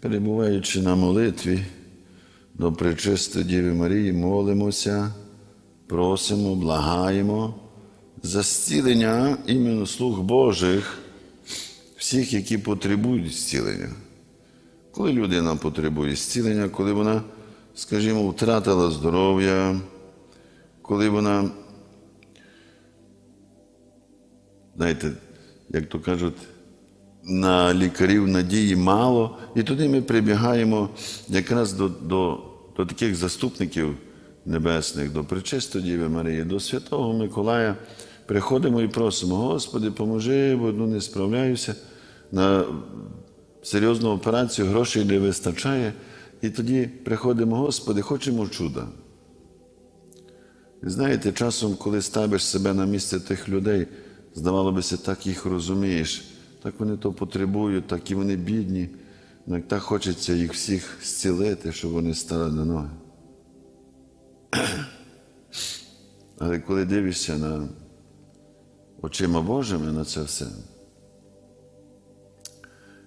Перебуваючи на молитві до Пречистої Діви Марії, молимося, просимо, благаємо за зцілення іменно слуг Божих, всіх, які потребують зцілення. Коли людина потребує зцілення, коли вона, скажімо, втратила здоров'я, коли вона, знаєте, як то кажуть, на лікарів надії мало, і туди ми прибігаємо якраз до, до, до таких заступників небесних, до Пречистої Діви Марії, до Святого Миколая. Приходимо і просимо, Господи, поможи, бо ну, не справляюся. На серйозну операцію грошей не вистачає. І тоді приходимо, Господи, хочемо чуда. Знаєте, часом, коли ставиш себе на місце тих людей, здавалося бися, так їх розумієш, так вони то потребують, так і вони бідні, Ну, так хочеться їх всіх зцілити, щоб вони стали на ноги. Але коли дивишся на очима Божими на це все,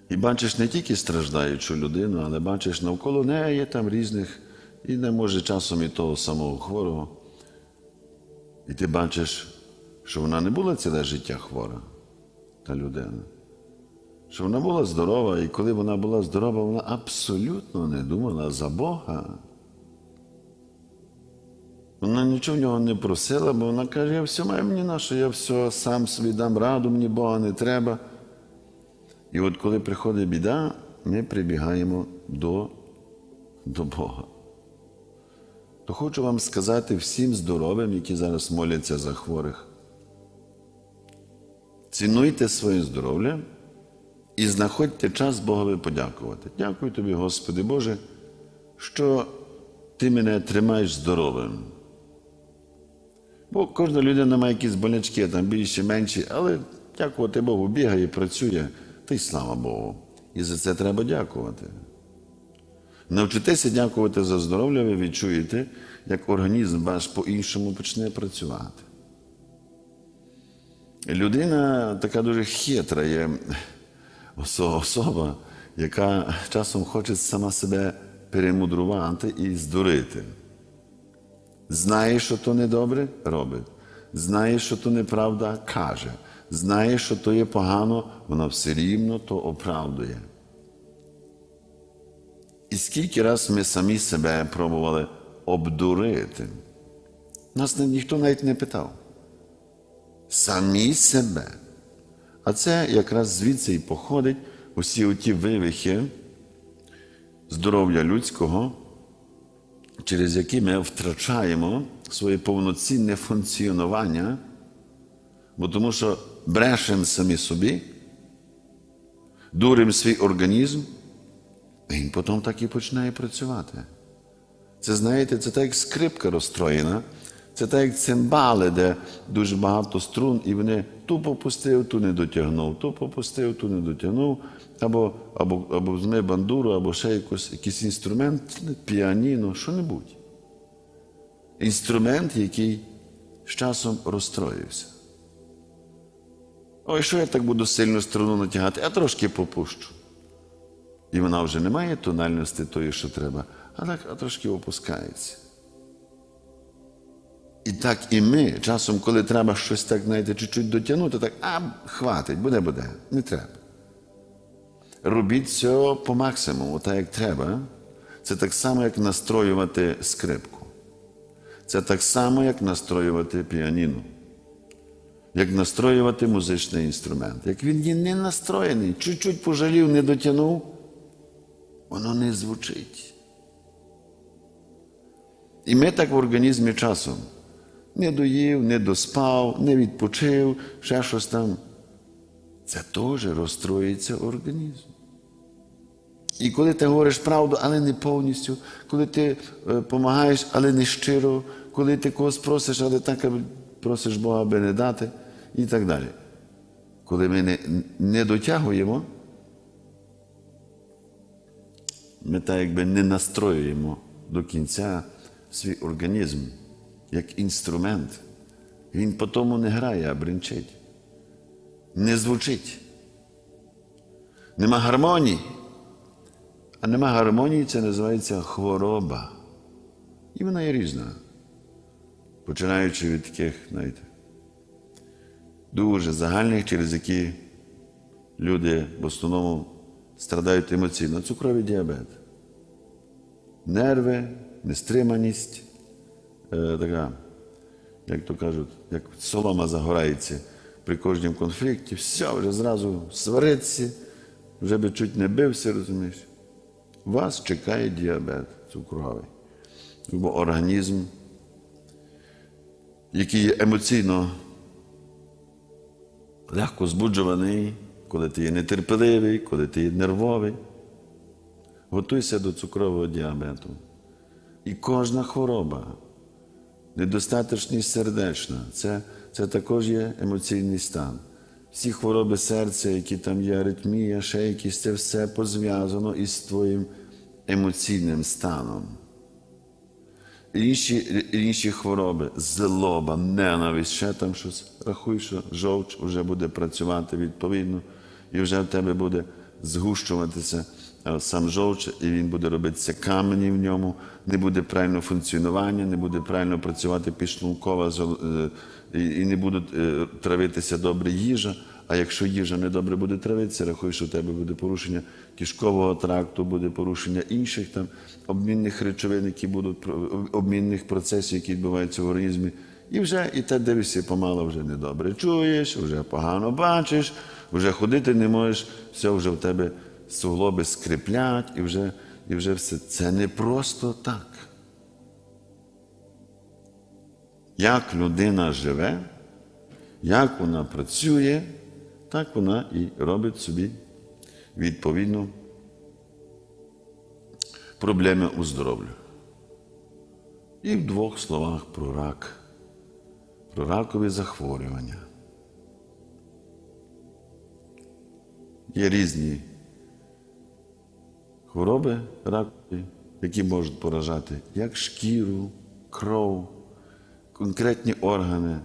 і бачиш не тільки страждаючу людину, але бачиш навколо неї там різних, і не може часом і того самого хворого. І ти бачиш, що вона не була ціле життя хвора, та людина. Що вона була здорова, і коли вона була здорова, вона абсолютно не думала за Бога. Вона нічого в нього не просила, бо вона каже, я все маю мені на що, я все сам собі дам раду, мені Бога не треба. І от коли приходить біда, ми прибігаємо до, до Бога. То хочу вам сказати всім здоровим, які зараз моляться за хворих. Цінуйте своє здоров'я і знаходьте час Богові подякувати. Дякую тобі, Господи Боже, що ти мене тримаєш здоровим. Бо кожна людина має якісь болячки, там більші, менші, але дякувати Богу, бігає, працює, та й слава Богу. І за це треба дякувати. Навчитеся дякувати за здоров'я, ви відчуєте, як організм ваш по-іншому почне працювати. Людина така дуже хитра є особа, яка часом хоче сама себе перемудрувати і здурити. Знає, що то недобре, робить. Знає, що то неправда, каже. Знає, що то є погано, вона все рівно то оправдує. І скільки раз ми самі себе пробували обдурити? Нас ніхто навіть не питав. Самі себе. А це якраз звідси і походить усі оті вивихи здоров'я людського, через які ми втрачаємо своє повноцінне функціонування, бо тому що брешемо самі собі, дуримо свій організм, і він потім так і починає працювати. Це, знаєте, це так як скрипка розстроєна, це так як цимбали, де дуже багато струн, і вони ту попустив, ту не дотягнув, ту попустив, ту не дотягнув, або, або, або візьми бандуру, або ще якось, якийсь інструмент, піаніно, що-небудь. Інструмент, який з часом розстроївся. Ой, що я так буду сильно струну натягати, а трошки попущу. І вона вже не має тональності тої, що треба, а так а трошки опускається. І так і ми, часом, коли треба щось так, знаєте, чуть-чуть дотягнути, так, а хватить, буде, буде, не треба. Робіть все по максимуму, так як треба. Це так само, як настроювати скрипку. Це так само, як настроювати піаніно. Як настроювати музичний інструмент. Як він є не настроєний, чуть-чуть пожалів, не дотягнув, воно не звучить. І ми так в організмі часом не доїв, не доспав, не відпочив, ще щось там. Це теж розстроїться організм. І коли ти говориш правду, але не повністю, коли ти допомагаєш, але не щиро, коли ти когось просиш, але так просиш Бога, аби не дати, і так далі. Коли ми не, не дотягуємо, ми так якби не настроюємо до кінця свій організм як інструмент. Він по тому не грає, а бринчить. Не звучить. Нема гармонії. А нема гармонії, це називається хвороба. І вона є різна. Починаючи від таких, знаєте, дуже загальних, через які люди в основному страдають емоційно. Цукровий діабет, нерви, нестриманість, така, як то кажуть, як солома загорається при кожному конфлікті, все, вже зразу свариться, вже би чуть не бився, розумієш. Вас чекає діабет цукровий. Бо організм, який емоційно легко збуджуваний, коли ти є нетерпеливий, коли ти є нервовий, готуйся до цукрового діабету. І кожна хвороба, недостаточність сердечна, це, це також є емоційний стан. Всі хвороби серця, які там є аритмія, ще якісь, це все позв'язано із твоїм емоційним станом. Інші, інші хвороби, злоба, ненависть, ще там щось. Рахуй, що жовч вже буде працювати відповідно, і вже в тебе буде згущуватися сам жовч, і він буде робитися камені в ньому, не буде правильно функціонування, не буде правильно працювати підшлункова зол- е, і не буде е, травитися добре їжа. А якщо їжа не добре буде травитися, рахуй, що в тебе буде порушення кишкового тракту, буде порушення інших там обмінних речовин, які будуть обмінних процесів, які відбуваються в організмі. І вже і те дивишся помало вже недобре чуєш, вже погано бачиш, вже ходити не можеш, все вже в тебе суглоби скриплять, і вже, і вже все. Це не просто так. Як людина живе, як вона працює, так вона і робить собі відповідно проблеми у здоров'ю. І в двох словах про рак, про ракові захворювання. Є різні хвороби ракові, які можуть поражати як шкіру, кров, конкретні органи,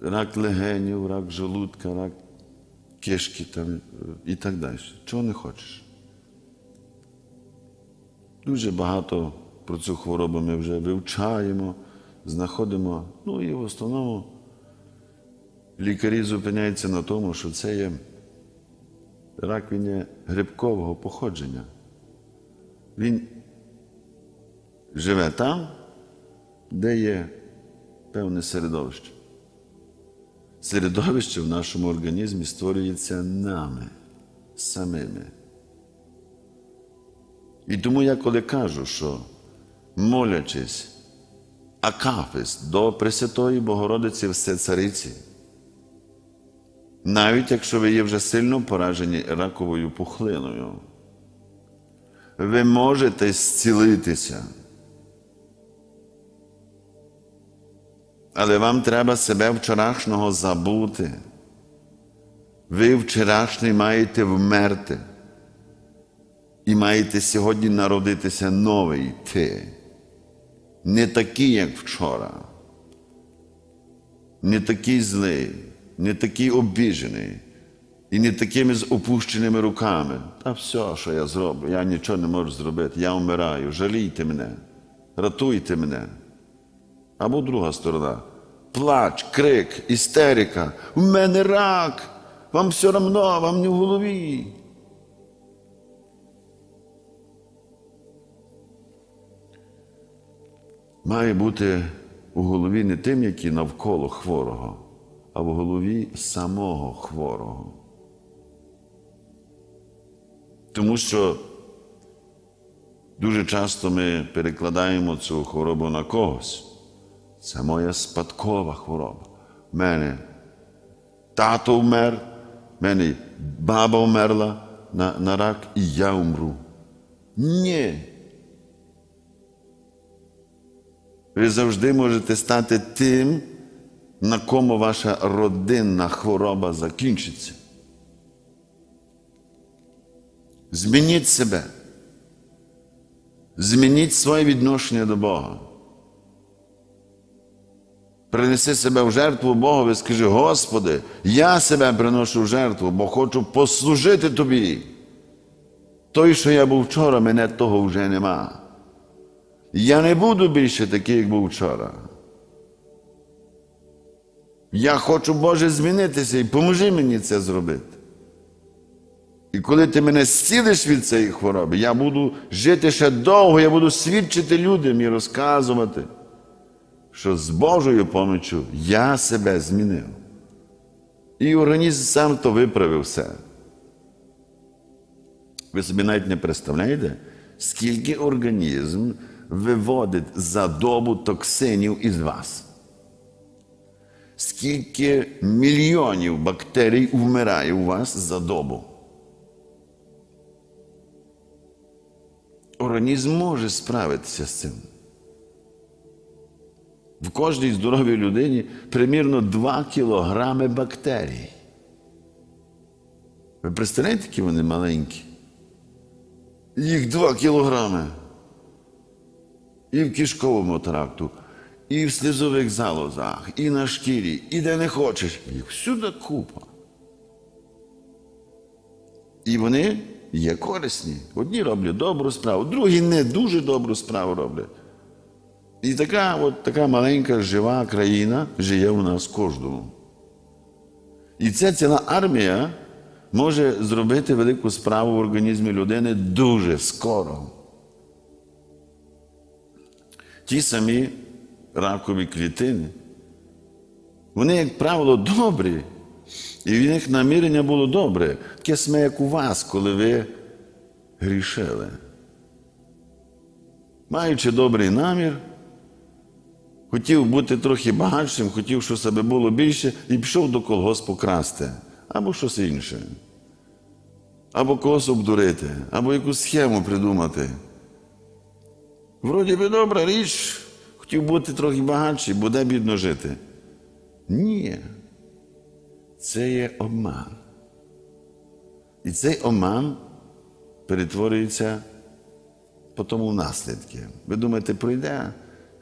рак легенів, рак желудка, рак кишки там, е, і так далі. Чого не хочеш? Дуже багато про цю хворобу ми вже вивчаємо, знаходимо. Ну і в основному лікарі зупиняються на тому, що це є рак він є грибкового походження. Він живе там, де є певне середовище. Середовище в нашому організмі створюється нами, самими. І тому я коли кажу, що молячись, акафист до Пресвятої Богородиці Всецариці, навіть якщо ви є вже сильно поражені раковою пухлиною, ви можете зцілитися. Але вам треба себе вчорашнього забути. Ви вчорашній маєте вмерти. І маєте сьогодні народитися новий ти. Не такий, як вчора. Не такий злий, не такий обіжений. І не такими з опущеними руками. Та все, що я зроблю, я нічого не можу зробити, я вмираю, жалійте мене, ратуйте мене. Або друга сторона. Плач, крик, істерика. У мене рак. Вам все одно, вам не в голові. Має бути у голові не тим, який навколо хворого, а в голові самого хворого. Тому що дуже часто ми перекладаємо цю хворобу на когось. Це моя спадкова хвороба. У мене тато вмер, в мене баба вмерла на, на рак, і я умру. Ні. Ви завжди можете стати тим, на кому ваша родинна хвороба закінчиться. Змініть себе. Змініть своє відношення до Бога. Принеси себе в жертву Богові, скажи, Господи, я себе приношу в жертву, бо хочу послужити Тобі. Той, що я був вчора, мене того вже нема. Я не буду більше такий, як був вчора. Я хочу, Боже, змінитися і поможи мені це зробити. І коли ти мене зцілиш від цієї хвороби, я буду жити ще довго, я буду свідчити людям і розказувати, що з Божою помічю я себе змінив. І організм сам то виправив все. Ви собі навіть не представляєте, скільки організм виводить за добу токсинів із вас. Скільки мільйонів бактерій вмирає у вас за добу. Організм може справитися з цим. В кожній здоровій людині примірно 2 кілограми бактерій. Ви представляєте, які вони маленькі? Їх 2 кілограми. І в кишковому тракту, і в слізових залозах, і на шкірі, і де не хочеш. Їх всюди купа. І вони є корисні. Одні роблять добру справу, другі не дуже добру справу роблять. І така, от, така маленька жива країна живе у нас кожному. І ця ціла армія може зробити велику справу в організмі людини дуже скоро. Ті самі ракові клітини, вони, як правило, добрі. І в них намірення було добре. Таке саме, як у вас, коли ви грішили. Маючи добрий намір, хотів бути трохи багатшим, хотів, щоб себе було більше, і пішов до колгоспу красти, або щось інше. Або когось обдурити, або якусь схему придумати. Вроді би добра річ, хотів бути трохи багатший, буде бідно жити. Ні. Це є обман. І цей обман перетворюється потім у наслідки. Ви думаєте, пройде,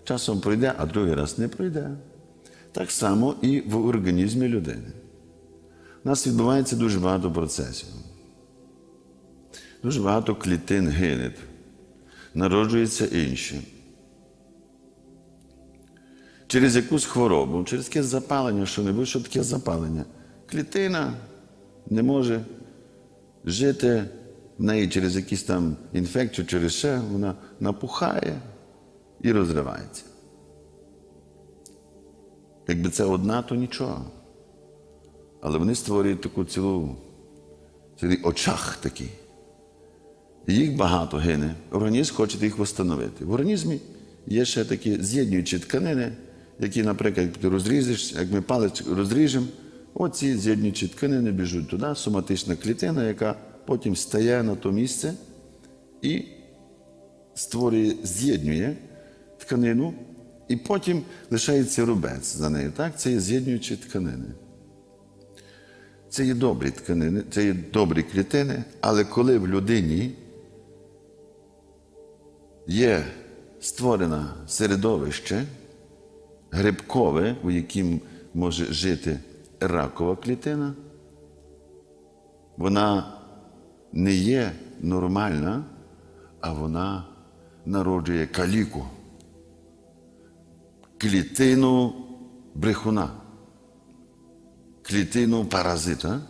часом пройде, а другий раз не пройде. Так само і в організмі людини. У нас відбувається дуже багато процесів. Дуже багато клітин гине, народжуються інші. Через якусь хворобу, через якесь запалення, що небудь, що таке запалення. Клітина не може жити в неї через якісь там інфекцію, через ще, вона напухає і розривається. Якби це одна, то нічого. Але вони створюють таку цілу, цілий очах такий. Їх багато гине. Організм хоче їх встановити. В організмі є ще такі з'єднуючі тканини, які, наприклад, ти розрізеш, як ми палець розріжемо, оці з'єднуючі тканини біжуть туди, соматична клітина, яка потім стає на то місце і створює, з'єднує тканину, і потім лишається рубець за нею. Так? Це є з'єднуючі тканини. Це є добрі тканини, це є добрі клітини, але коли в людині є створено середовище грибкове, у яким може жити ракова клітина, вона не є нормальна, а вона народжує каліку, клітину брехуна, клітину паразита,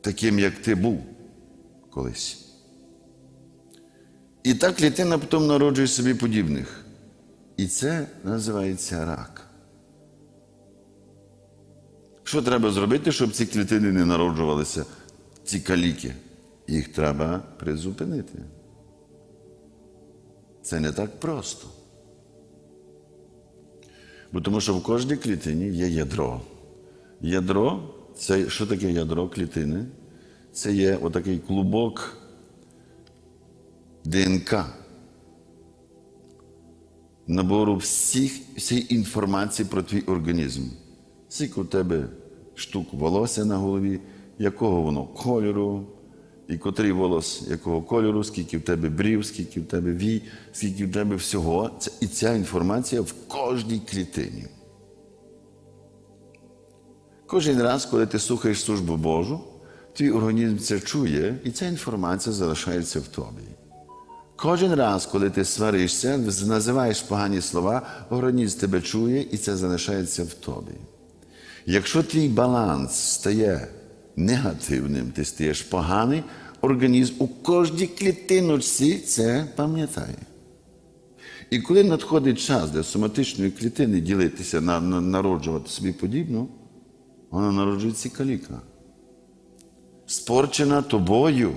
таким, як ти був колись. І та клітина потім народжує собі подібних. І це називається рак. Що треба зробити, щоб ці клітини не народжувалися, ці каліки? Їх треба призупинити. Це не так просто. Бо тому що в кожній клітині є ядро. Ядро це що таке ядро клітини? Це є отакий клубок ДНК. Набору всіх, всієї інформації про твій організм. Скільки у тебе штук волосся на голові, якого воно кольору, і котрий волос якого кольору, скільки в тебе брів, скільки в тебе вій, скільки в тебе всього. І ця інформація в кожній клітині. Кожен раз, коли ти слухаєш службу Божу, твій організм це чує, і ця інформація залишається в тобі. Кожен раз, коли ти сваришся, називаєш погані слова, організм тебе чує, і це залишається в тобі. Якщо твій баланс стає негативним, ти стаєш поганий, організм у кожній клітиночці це пам'ятає. І коли надходить час для соматичної клітини ділитися, на, на- народжувати собі подібну, вона народжується каліка. Спорчена тобою.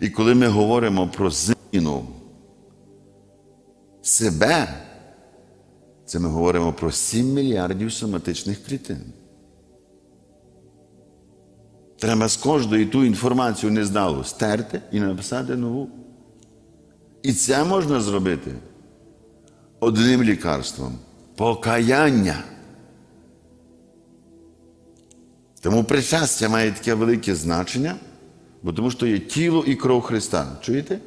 І коли ми говоримо про зміну себе, це ми говоримо про 7 мільярдів соматичних клітин. Треба з кожної ту інформацію нездалу стерти і написати нову. І це можна зробити одним лікарством покаяння. Тому причастя має таке велике значення, бо тому що є тіло і кров Христа. Чуєте?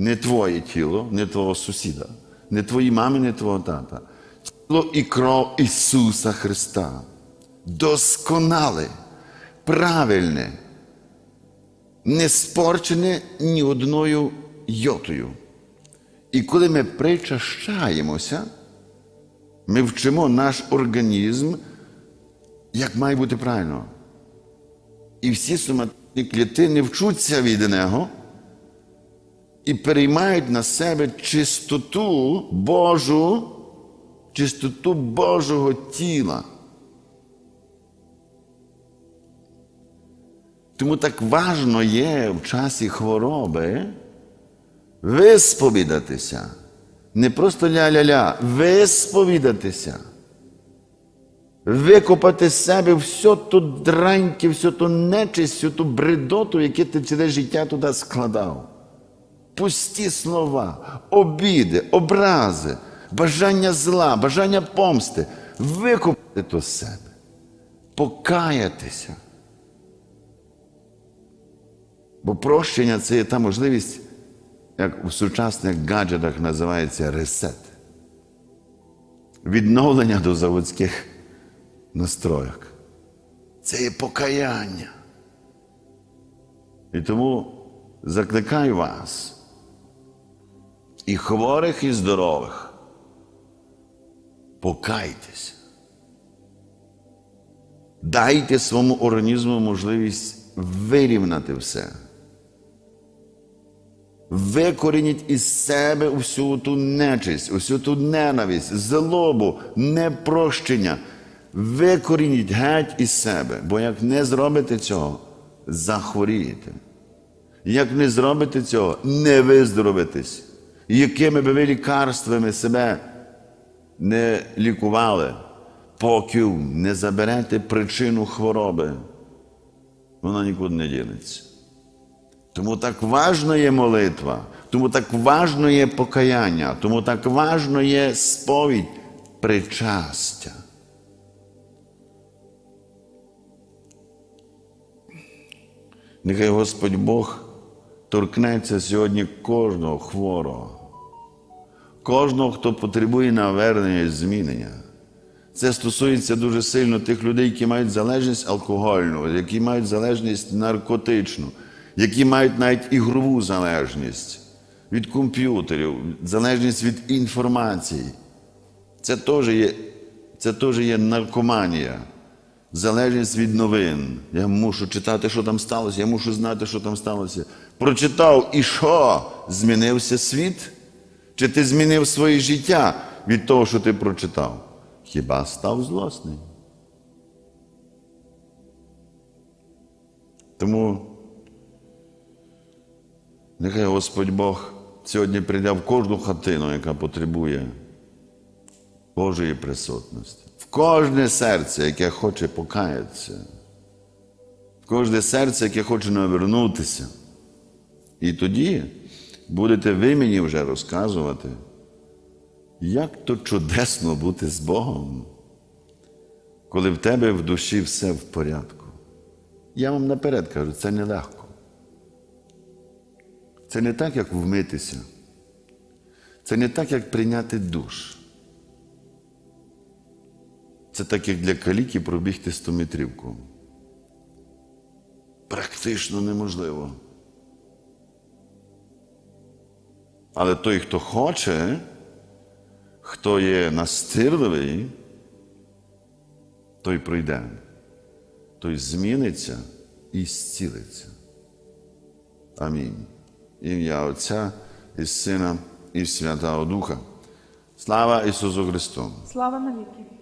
Не твоє тіло, не твого сусіда, не твої мами, не твого тата. Тіло і кров Ісуса Христа. Досконале, правильне, не спорчене ні одною йотою. І коли ми причащаємося, ми вчимо наш організм, як має бути правильно. І всі соматичні клітини вчуться від нього і переймають на себе чистоту Божу, чистоту Божого тіла. Тому так важно є в часі хвороби висповідатися. Не просто ля-ля-ля, висповідатися. Викопати з себе все ту драньки, всю ту нечисть, всю ту бредоту, яку ти ціле життя туди складав. Пусті слова, обіди, образи, бажання зла, бажання помсти. Викопати то з себе, покаятися. Бо прощення це є та можливість, як у сучасних гаджетах називається ресет. Відновлення до заводських настройок. Це є покаяння. І тому закликаю вас, і хворих, і здорових, покайтеся. Дайте своєму організму можливість вирівнати все. Викорініть із себе усю ту нечисть, усю ту ненависть, злобу, непрощення. Викорініть геть із себе, бо як не зробите цього, захворієте. Як не зробите цього, не виздоровитесь. Якими би ви лікарствами себе не лікували, поки не заберете причину хвороби, вона нікуди не дінеться. Тому так важно є молитва, тому так важно є покаяння, тому так важно є сповідь причастя. Нехай Господь Бог торкнеться сьогодні кожного хворого, кожного, хто потребує навернення і змінення. Це стосується дуже сильно тих людей, які мають залежність алкогольну, які мають залежність наркотичну, які мають навіть ігрову залежність від комп'ютерів, залежність від інформації. Це теж є, це теж є наркоманія, залежність від новин. Я мушу читати, що там сталося, я мушу знати, що там сталося. Прочитав і що? Змінився світ? Чи ти змінив своє життя від того, що ти прочитав? Хіба став злосний? Тому нехай Господь Бог сьогодні прийде в кожну хатину, яка потребує Божої присутності, в кожне серце, яке хоче покаятися, в кожне серце, яке хоче навернутися. І тоді будете ви мені вже розказувати, як то чудесно бути з Богом, коли в тебе в душі все в порядку. Я вам наперед кажу, це нелегко. Це не так, як вмитися. Це не так, як прийняти душ. Це так, як для каліки пробігти стометрівку. Практично. неможливо. Але той, хто хоче, хто є настирливий, той прийде, той зміниться і зцілиться. Амінь. Ім'я Отця і Сина і Святого Духа. Слава Ісусу Христу! Слава навіки.